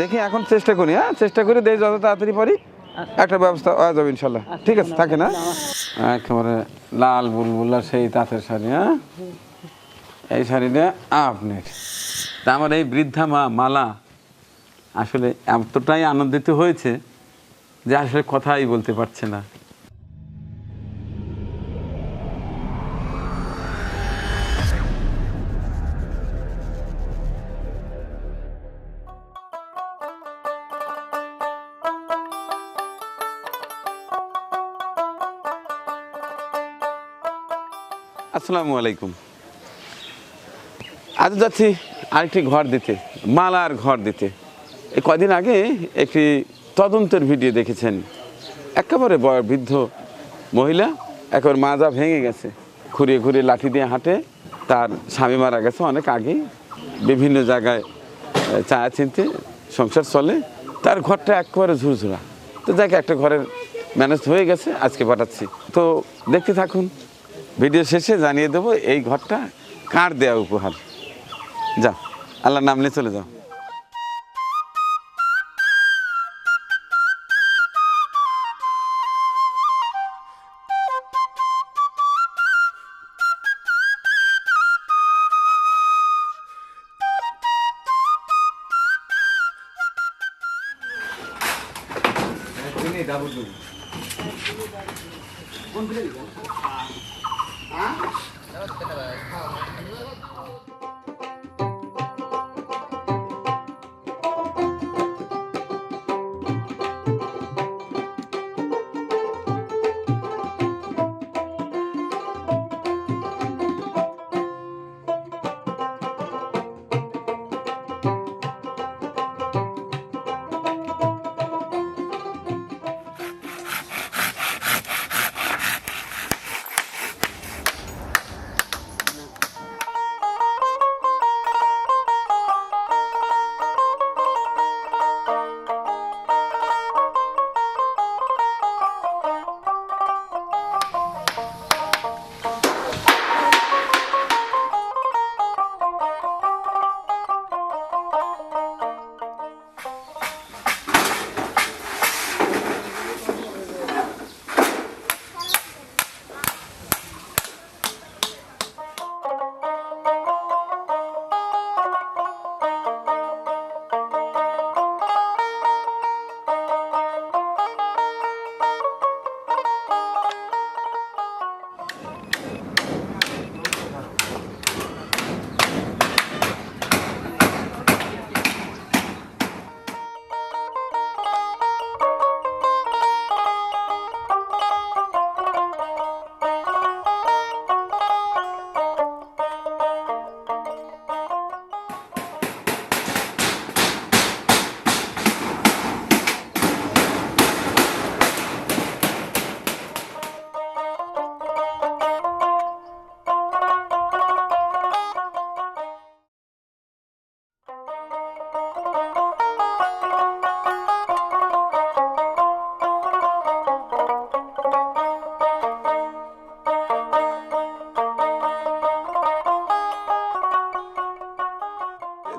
দেখি এখন চেষ্টা করি হ্যাঁ? চেষ্টা করি দেখি যত তাড়াতাড়ি পারি। একটা ব্যবস্থা হয়ে যাবে ইনশাল্লাহ। ঠিক আছে থাকে না? একেবারে লাল বুলবুলা সেই তাঁতের শাড়ি হ্যাঁ? এই শাড়িটা আপনার। তা আমার এই বৃদ্ধা মা মালা আসলে এতটাই আনন্দিত হয়েছে যে আসলে কথাই বলতে পারছে না। আসসালামু আলাইকুম। আজ যাচ্ছি আরেকটি ঘর দিতে, মালার ঘর দিতে। এই কদিন আগে একটি তদন্তের ভিডিও দেখেছেন। একেবারে বয় বৃদ্ধ মহিলা, একেবারে মাজা ভেঙে গেছে। ঘুরিয়ে ঘুরিয়ে লাঠি দিয়ে হাঁটে, তার স্বামী মারা গেছে অনেক আগেই। বিভিন্ন জায়গায় চায়া চিনতে সংসার চলে, তার ঘরটা একেবারে ঝুরঝুরা। তো যাকে, একটা ঘরের ম্যানেজ হয়ে গেছে, আজকে পাঠাচ্ছি। তো দেখতে থাকুন। ভিডিও শেষে জানিয়ে দেবো এই ঘরটা কার দেওয়া উপহার? যা আল্লাহর নাম নিয়ে চলে যাও।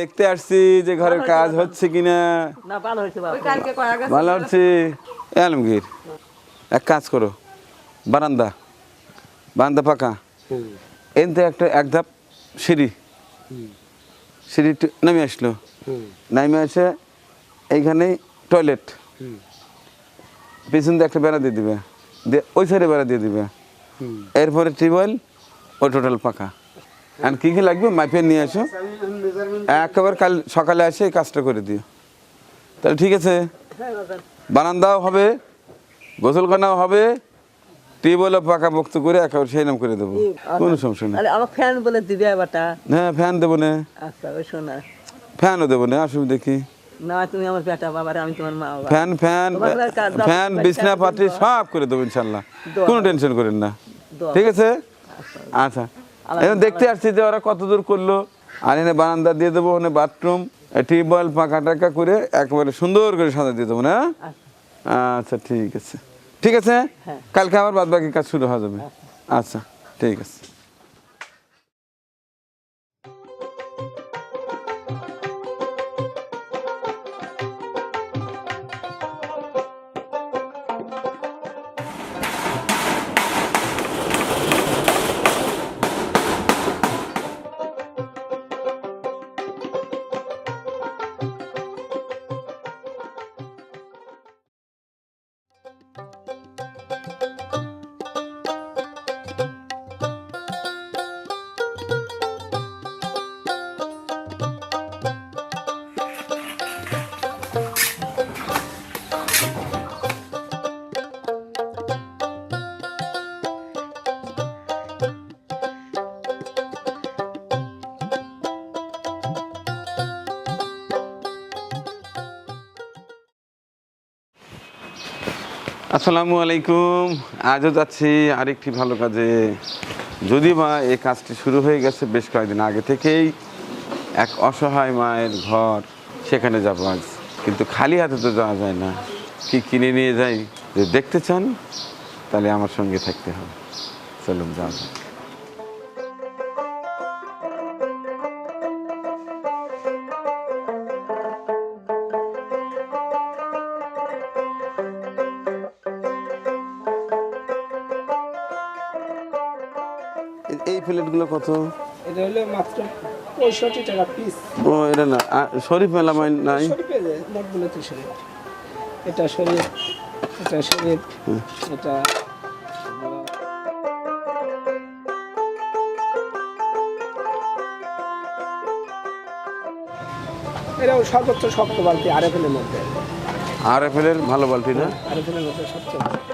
দেখতে আসছি যে ঘরের কাজ হচ্ছে কিনা। না ভালো হয়েছে বাবা। ওই কালকে করা গেছে? ভালো হচ্ছে আলমগীর এক কাজ করো। বারান্দা। বারান্দা পাকা এনতে একটা এক ধাপ সিঁড়ি। সিঁড়ি নেমে আসলো। নেমে এসে এইখানেই টয়লেট। পিছন দিয়ে একটা বেড়া দিয়ে দিবে। দিয়ে ওই সাইডে বেড়া দিয়ে দিবে। এরপরে টিউবওয়েল ও টোটাল পাকা আর কি কি লাগবে? মাইপে নিয়ে আসো। একেবারে কাল সকালে এসে এই কাজটা করে দিও। তাহলে ঠিক আছে? বারান্দাও হবে গোসলখানাও হবে টিউবওয়েলও পাকা মুক্ত করে একেবারে সেই নাম করে দেবো। কোনো সমস্যা নেই। আমার ফ্যান বলে দিবে এবারটা হ্যাঁ ফ্যান দেবো না। আচ্ছা ওই শোনা। ফ্যানও দেবো না অসুবিধা কি না তুমি আমার বেটা বাবার আমি তোমার মা ফ্যান ফ্যান ফ্যান বাচ্চা বিছনা পাটি সব করে দেবো ইনশাল্লাহ। কোনো টেনশন করেন না। ঠিক আছে? আচ্ছা। এখন দেখতে আসছি যে ওরা কতদূর করল। আর এনে বারান্দা দিয়ে দেবো ওখানে বাথরুম টিউবওয়েল পাকা টাকা করে একবারে সুন্দর করে সাজা দিয়ে দেবো না? আচ্ছা। ঠিক আছে। ঠিক আছে? হ্যাঁ। কালকে আবার বাদ বাকি কাজ শুরু হয়ে যাবে। আচ্ছা ঠিক আছে। আসসালামু আলাইকুম। আজও যাচ্ছি আরেকটি ভালো কাজে। যদি মা এই কাজটি শুরু হয়ে গেছে বেশ কয়েকদিন আগে থেকেই এক অসহায় মায়ের ঘর, সেখানে যাব আজ। কিন্তু খালি হাতে তো যাওয়া যায় না। কি কিনে নিয়ে যাই? যদি দেখতে চান, তাহলে আমার সঙ্গে থাকতে হবে। চলুন যাওয়া কত? এটা হলো মাত্র পঁয়ষট্টি টাকা পিস ও এটা না শরীফ মেলামাইন নাই? নোটগুলো তো শরীফ। এটা শরীফ এটা শরীফ এটা এরাও সর্বোচ্চ শক্ত বালতি আরে ফেলের মধ্যে। আর এফ এর ভালো বালতি না? আরে ফেলের মধ্যে সবচেয়ে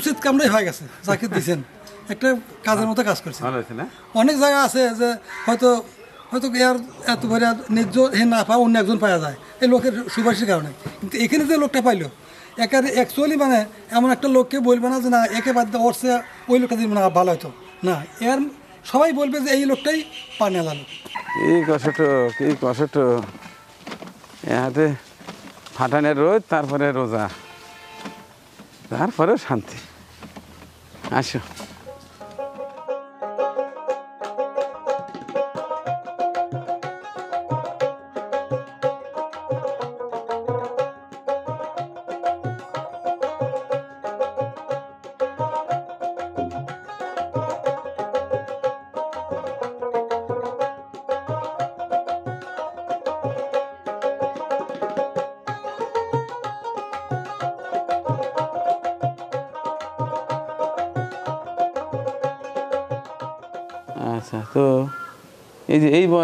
উচিত কামটাই হয়ে গেছে চাকরি দিয়েছেন একটা কাজের মতো কাজ করছে অনেক জায়গা আছে যে হয়তো হয়তো এর এত ভরে ন্যায্য হে না পাওয়া অন্য একজন পাওয়া যায়। এই লোকের সুপারিশের কারণে। কিন্তু এখানে যে লোকটা পাইলো একারে অ্যাকচুয়ালি মানে এমন একটা লোককে বলবে না যে না একে বাদ দিয়ে ওর সে ওই লোকটা দিবে না ভালো হয়তো না এর সবাই বলবে যে এই লোকটাই পানে লালো কি কষ্ট কি কষ্ট। হাতে ফাটানের রোদ তারপরে রোজা। তারপরে শান্তি। আসো।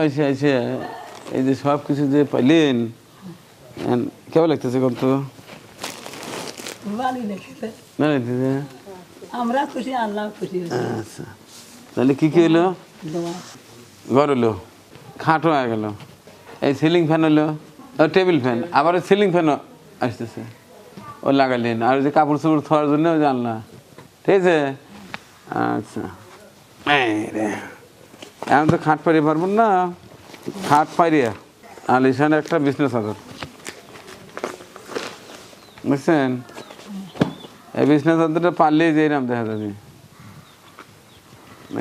বয়সে এসে এই যে সব কিছু যে পাইলেন কেমন লাগতেছে কত আমরা খুশি আল্লাহ খুশি আচ্ছা। তাহলে কি কি হলো? ঘর হলো খাটও হয়ে গেল। এই সিলিং ফ্যান হলো টেবিল ফ্যান আবার সিলিং ফ্যানও আসতেছে। ও লাগালেন আর যে কাপড় চোপড় থোয়ার জন্য জানলা। ঠিক আছে? আচ্ছা। এই রে। এখন তো খাট পাড়িয়ে পারব না। খাট পাড়িয়ে। আলিশান একটা বিজনেস আদর বুঝছেন? এই বিজনেস আদরটা পারলেই যে নাম দেখা যাবে।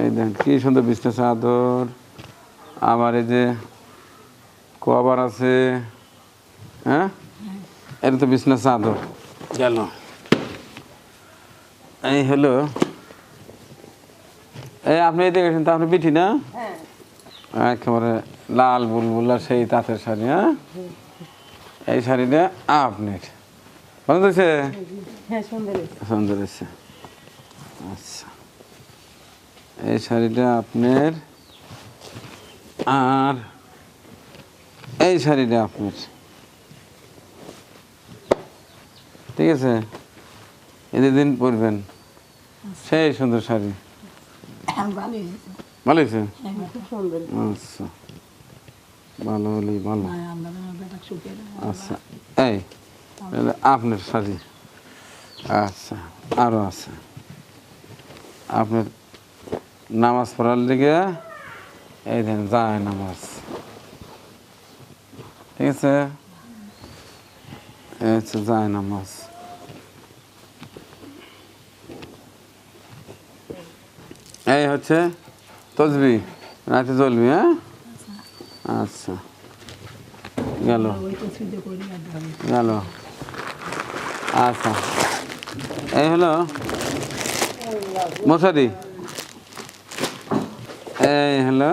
এই দেখেন কী সুন্দর বিজনেস আদর। আবার এই যে কবার আছে। হ্যাঁ? এটা তো বিজনেস আদর। গেল এই হলো এই আপনি এই দেখেছেন তো আপনি বিঠি না একেবারে লাল বুলবুলা সেই তাঁতের শাড়ি হ্যাঁ? এই শাড়িটা আপনার। পছন্দ হয়েছে? হ্যাঁ সুন্দর হয়েছে। আচ্ছা। এই শাড়িটা আপনার আর এই শাড়িটা আপনার। ঠিক আছে? এদের দিন পরবেন। সেই সুন্দর শাড়ি। ভালো হয়েছে। আচ্ছা। ভালো হলেই ভালো। আচ্ছা। এই আপনার শাড়ি আচ্ছা আরও আছে। আপনার নামাজ পড়ার দিকে এই দেন যায় নামাজ। ঠিক আছে? হচ্ছে যায় নামাজ। এই হচ্ছে তসবি রাতে চলবি হ্যাঁ? আচ্ছা। গেল। গেল। আচ্ছা। এই হলো মশারি। এই হলো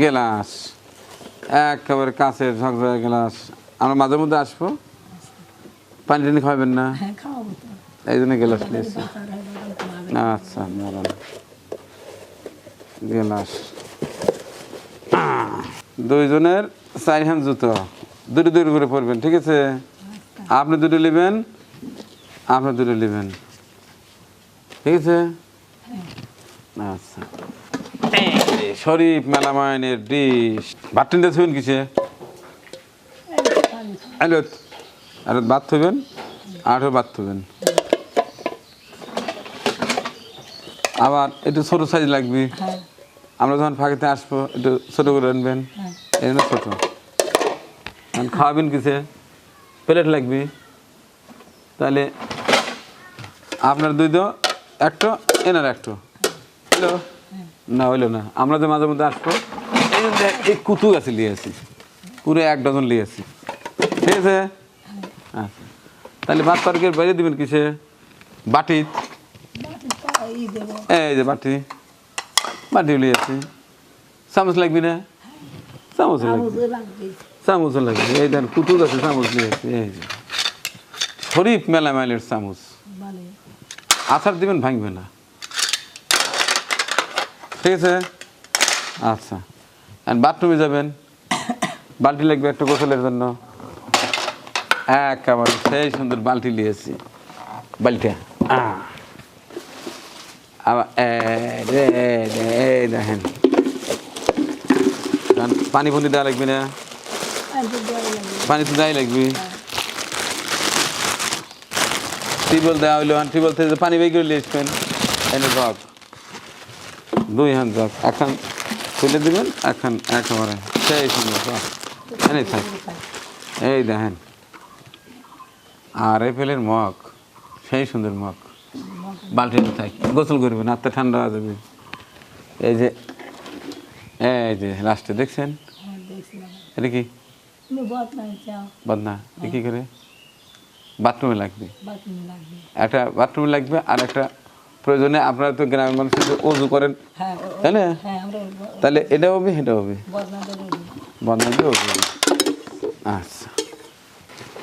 গেলাস। একেবারে কাছের ঝকঝকে গেলাস। আমরা মাঝে মধ্যে আসব। পানি টানি খাবেন না? হ্যাঁ এই জন্য গেলাস নিয়েছি। আচ্ছা দাঁড়ান। গেলাস দুইজনের চার হ্যান্ড জুতো। দুটো দুটো করে পরবেন, ঠিক আছে? আপনি দুটো নেবেন, আপনি দুটো নেবেন। ঠিক আছে? আচ্ছা। শরীফ মেলামায়নের ডিশ। বাটিন দিয়ে থইবেন কিসে? আরও ভাত থইবেন আরও ভাত থইবেন আবার একটু ছোটো সাইজ লাগবে। হ্যাঁ। আমরা যখন ফাঁকিতে আসব একটু ছোটো করে আনবেন। হ্যাঁ। এই জন্য ছোটো। এখন খাওয়াবেন কিসে? প্লেট লাগবে। তাহলে আপনার দুই তো একটা এনার একটা। হলো না হইল না। আমরা যে মাঝে মধ্যে আসব এই কুতু গাছে নিয়ে আসি। পুরো এক ডজন নিয়ে আসি। ঠিক আছে? আচ্ছা। তাহলে ভাত তরকারি বাইরে দিবেন কিসে? বাটি? এই যে বাটি। লিয়ে আছি চামচ লাগবি না চামচ লাগবে চামচ লাগবে এই দেন কুতুর আছে চামচ নিয়ে আসি এই যে শরীফ মেলা মাইলের চামচ আচার দিবেন ভাঙবে না ঠিক আছে আচ্ছা আর বাথরুমে যাবেন বালতি লাগবে একটা গোসলের জন্য একেবারে সেই সুন্দর বালতি নিয়েছি বালতিটা আহ। আবার এই রে, রে, এই পানি ফুনি দেওয়া লাগবে না? পানি তো দেওয়াই লাগবে। টিউবওয়েল দেওয়া হইল টিউবওয়েল থেকে পানি বের করে আসবেন। এনে জগ দুই হাত জগ এখন তুলে দিবেন, এখন একেবারে সেই সুন্দর এনে থাক। এই দেখেন। আর এপেলের মগ, সেই সুন্দর মগ। বালতিতে থাক গোসল করবেন হাতটা ঠান্ডা হয়ে যাবে। এই যে এই যে লাস্টে দেখছেন? হ্যাঁ এটা কি? বদনা কি করে? বাথরুমে লাগবে। একটা বাথরুমে লাগবে আর একটা প্রয়োজনে আপনারা তো গ্রামের মানুষ অজু করেন হ্যাঁ তাই না? হ্যাঁ তাহলে এটা হবে এটা হবে। বদনা দিয়ে অজু হবে। আচ্ছা।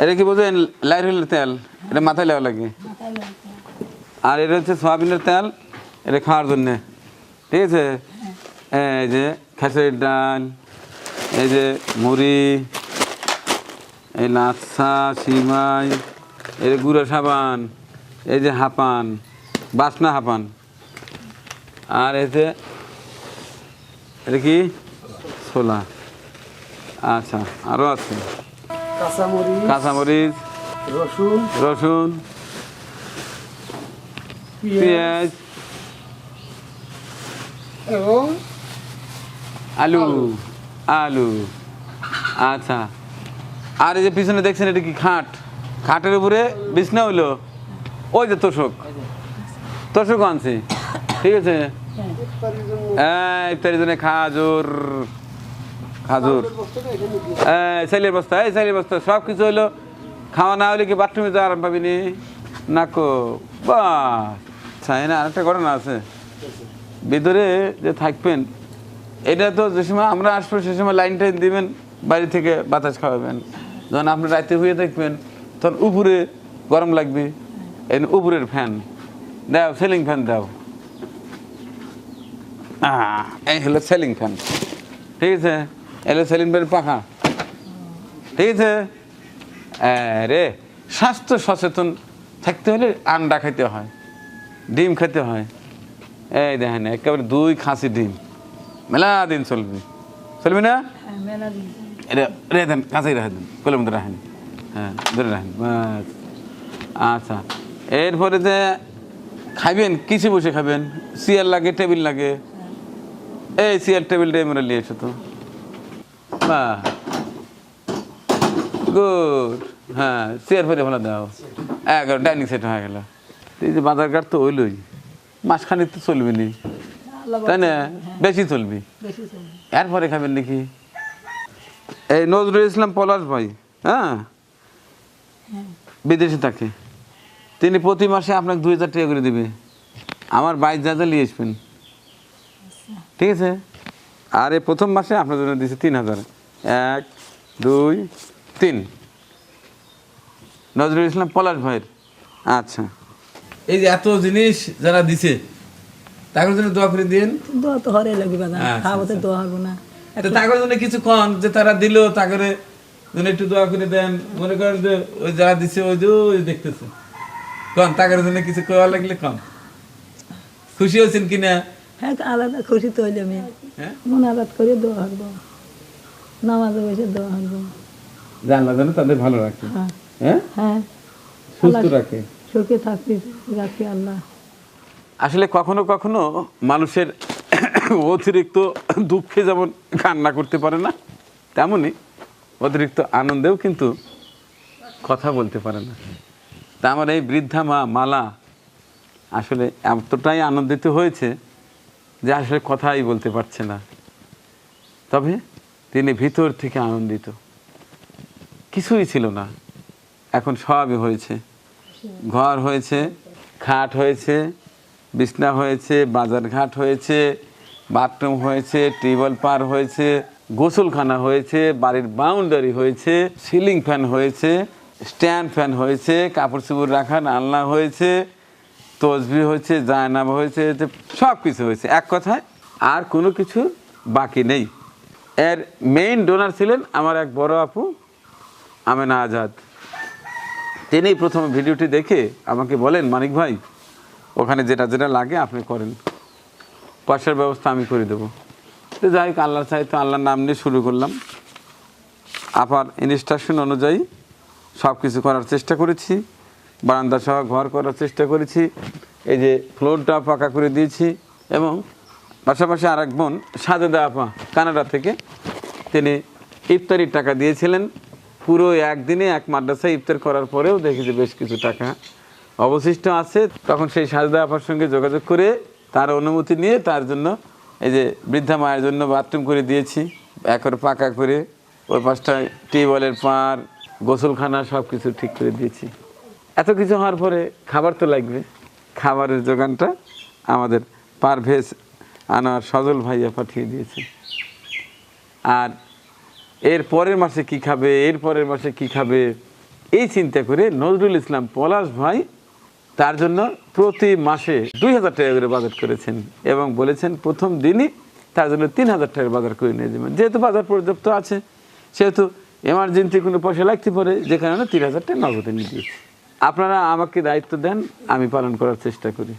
এটা কি বোঝেন লাইরুলের তেল এটা মাথায় লেওয়া লাগে। আর এটা হচ্ছে সয়াবিনের তেল এটা খাওয়ার জন্যে। ঠিক আছে? এই যে খেসারির ডাল এই যে মুড়ি এই লাচ্ছা সিমাই এই যে গুঁড়ো সাবান এই যে হাপান বাসনা হাপান। আর এই যে এটা কি? ছোলা। আচ্ছা আরও আছে। কাঁচামরিচ কাঁচামরিচ রসুন। রসুন। পেঁয়াজ এবং আলু আলু আচ্ছা আর এই যে পিছনে দেখছেন এটা কি খাট খাটের উপরে বিছনা হইল ওই যে তোষক তোষক আনছি ঠিক আছে এই ইফতারির জন্য খাজুর খাজুর সাইলের বস্তা এই সাইলের বস্তা সব কিছু হইল খাওয়া না হলে কি বাথরুমে যাওয়ার আরাম পাবিনি নাকো বাস চাই না আরেকটা ঘটনা আছে। ভিতরে যে থাকবেন, এটা তো যে সময় আমরা আসব, সে সময় লাইন টাইন দিবেন, বাড়ি থেকে বাতাস খাওয়াবেন। যখন আপনি রাতে হয়ে থাকবেন, তখন উপরে গরম লাগবে এই উপরের ফ্যান দাও সিলিং ফ্যান দাও। এই হলো সিলিং ফ্যান ঠিক আছে? এলো সিলিং ফ্যান পাখা। ঠিক আছে? রে স্বাস্থ্য সচেতন থাকতে হলে আন্ডা খেতে হয়। ডিম খেতে হয়। এই দেখেন একেবারে দুই খাসি ডিম। মেলা দিন চলবে। চলবি না? হ্যাঁ দিন। রেখে দেন কাছেই রেখে দেন কোলের মধ্যে রাখেন। হ্যাঁ ধরে রাখেন। আচ্ছা। এরপরে যে খাইবেন কিসে বসে খাবেন? চেয়ার লাগে টেবিল লাগে? এই চেয়ার টেবিলটা এমরা নিয়ে এসো তো। বাহ। গুড। হ্যাঁ চেয়ার ফেরে ভালো দাও। এগারো ডাইনিং সেট হয়ে গেল। এই যে বাজার ঘাট তো হইলই মাসখানিক তো চলবে নি। তাই না? বেশি চলবি। বেশি চলবে। এরপরে খাবেন নাকি? এই নজরুল ইসলাম পলাশ ভাই হ্যাঁ? বিদেশে থাকে। তিনি প্রতি মাসে আপনাকে দুই হাজার টাকা করে দেবে। আমার বাইশ যা যা নিয়ে আসবেন। ঠিক আছে? আর এই প্রথম মাসে আপনার জন্য দিয়েছে তিন হাজার। এক দুই তিন। নজরুল ইসলাম পলাশ ভাইয়ের। আচ্ছা। এই যে এত জিনিস যারা দিছে তাদের জন্য দোয়া করে দিন দোয়া তো হরে লাগবে বাজান আচ্ছা, খাওয়াতে দোয়া হব না। তো তাদের জন্য কিছু কন যে তারা দিল তাকে জন্য একটু দোয়া করে দেন। মনে করেন যে ওই যারা দিছে ওই যে ওই দেখতেছে। কন তাদের জন্য কিছু করা লাগলে কন। খুশি হয়েছেন কিনা? হ্যাঁ আলাদা খুশি তো হইলে আমি। হ্যাঁ? মন আলাদ করে দোয়া হব নামাজে বসে দোয়া হব জানলা যেন তাদের ভালো রাখে। হ্যাঁ। হ্যাঁ? হ্যাঁ। সুস্থ রাখে। রাখি আল্লাহ আসলে কখনো কখনো মানুষের অতিরিক্ত দুঃখে যেমন কান্না করতে পারে না তেমনই অতিরিক্ত আনন্দেও কিন্তু কথা বলতে পারে না। তা আমার এই বৃদ্ধা মা, মালা আসলে এতটাই আনন্দিত হয়েছে যে আসলে কথাই বলতে পারছে না। তবে তিনি ভিতর থেকে আনন্দিত। কিছুই ছিল না, এখন সবই হয়েছে। ঘর হয়েছে, খাট হয়েছে, বিছনা হয়েছে, বাজারঘাট হয়েছে, বাথরুম হয়েছে, টেবল পার হয়েছে, গোসলখানা হয়েছে, বাড়ির বাউন্ডারি হয়েছে, সিলিং ফ্যান হয়েছে, স্ট্যান্ড ফ্যান হয়েছে কাপড় চোপড় রাখার আলনা হয়েছে, তসবি হয়েছে, জায়নাব হয়েছে সব কিছু হয়েছে। এক কথায় আর কোনো কিছু বাকি নেই। এর মেইন ডোনার ছিলেন আমার এক বড় আপু, আমেনা আজাদ। তিনি প্রথমে ভিডিওটি দেখে আমাকে বলেন, মানিক ভাই, ওখানে যেটা যেটা লাগে আপনি করেন। পয়সার ব্যবস্থা আমি করে দেবো। তো যাই হোক, আল্লাহর চাই তো আল্লাহর নাম নিয়ে শুরু করলাম। আপার ইনস্ট্রাকশন অনুযায়ী সব কিছু করার চেষ্টা করেছি। বারান্দা সহ ঘর করার চেষ্টা করেছি। এই যে ফ্লোরটা পাকা করে দিয়েছি এবং পাশাপাশি আর এক বোন সাজেদা আপা কানাডা থেকে তিনি ইফতারির টাকা দিয়েছিলেন। পুরো একদিনে এক মাদ্রাসায় ইফতার করার পরেও দেখি যে বেশ কিছু টাকা অবশিষ্ট আছে। তখন সেই সাজদা আপার সঙ্গে যোগাযোগ করে তার অনুমতি নিয়ে তার জন্য এই যে বৃদ্ধা মায়ের জন্য বাথরুম করে দিয়েছি। একর পাকা করে ওই পাশটায় টিউবওয়েলের পার, গোসলখানা সব কিছু ঠিক করে দিয়েছি। এত কিছু হওয়ার পরে খাবার তো লাগবে। খাবারের যোগানটা আমাদের পারভেজ আনোয়ার সজল ভাইয়া পাঠিয়ে দিয়েছে। আর এর পরের মাসে কি খাবে, এর পরের মাসে কি খাবে? এই চিন্তা করে নজরুল ইসলাম পলাশ ভাই তার জন্য প্রতি মাসে দুই হাজার টাকা করে বাজার করেছেন এবং বলেছেন প্রথম দিনই তার জন্য তিন হাজার টাকার বাজার করে নিয়ে যাবেন। যেহেতু বাজার পর্যাপ্ত আছে, সেহেতু এমার্জেন্সি কোনো পয়সা লাগতে পারে, যে কারণে তিন হাজার টাকা নগদে নিয়ে দিয়েছি আপনারা আমাকে দায়িত্ব দেন, আমি পালন করার চেষ্টা করি।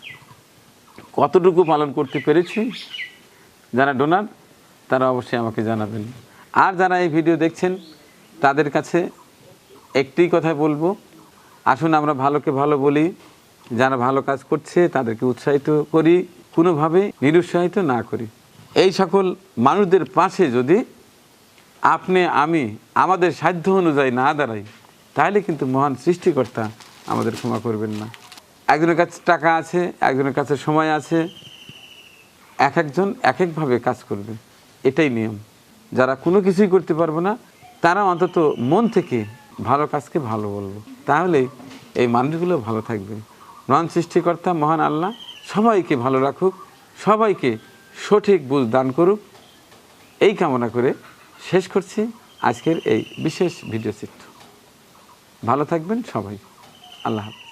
কতটুকু পালন করতে পেরেছি, যারা ডোনার তারা অবশ্যই আমাকে জানাবেন। আর যারা এই ভিডিও দেখছেন, তাদের কাছে একটি কথা বলব। আসুন আমরা ভালোকে ভালো বলি, যারা ভালো কাজ করছে তাদেরকে উৎসাহিত করি, কোনোভাবে নিরুৎসাহিত না করি। এই সকল মানুষদের পাশে যদি আপনি, আমি, আমাদের সাধ্য অনুযায়ী না দাঁড়াই, তাহলে কিন্তু মহান সৃষ্টিকর্তা আমাদের ক্ষমা করবেন না। একজনের কাছে টাকা আছে, একজনের কাছে সময় আছে, এক একজন এক একভাবে কাজ করবে। এটাই নিয়ম। যারা কোনো কিছুই করতে পারব না, তারা অন্তত মন থেকে ভালো কাজকে ভালো বলব। তাহলে এই মানুষগুলো ভালো থাকবে। মহান সৃষ্টিকর্তা, মহান আল্লাহ, সবাইকে ভালো রাখুক, সবাইকে সঠিক বুঝ দান করুক। এই কামনা করে শেষ করছি আজকের এই বিশেষ ভিডিও চিত্র। ভালো থাকবেন সবাই। আল্লাহ হাফেজ।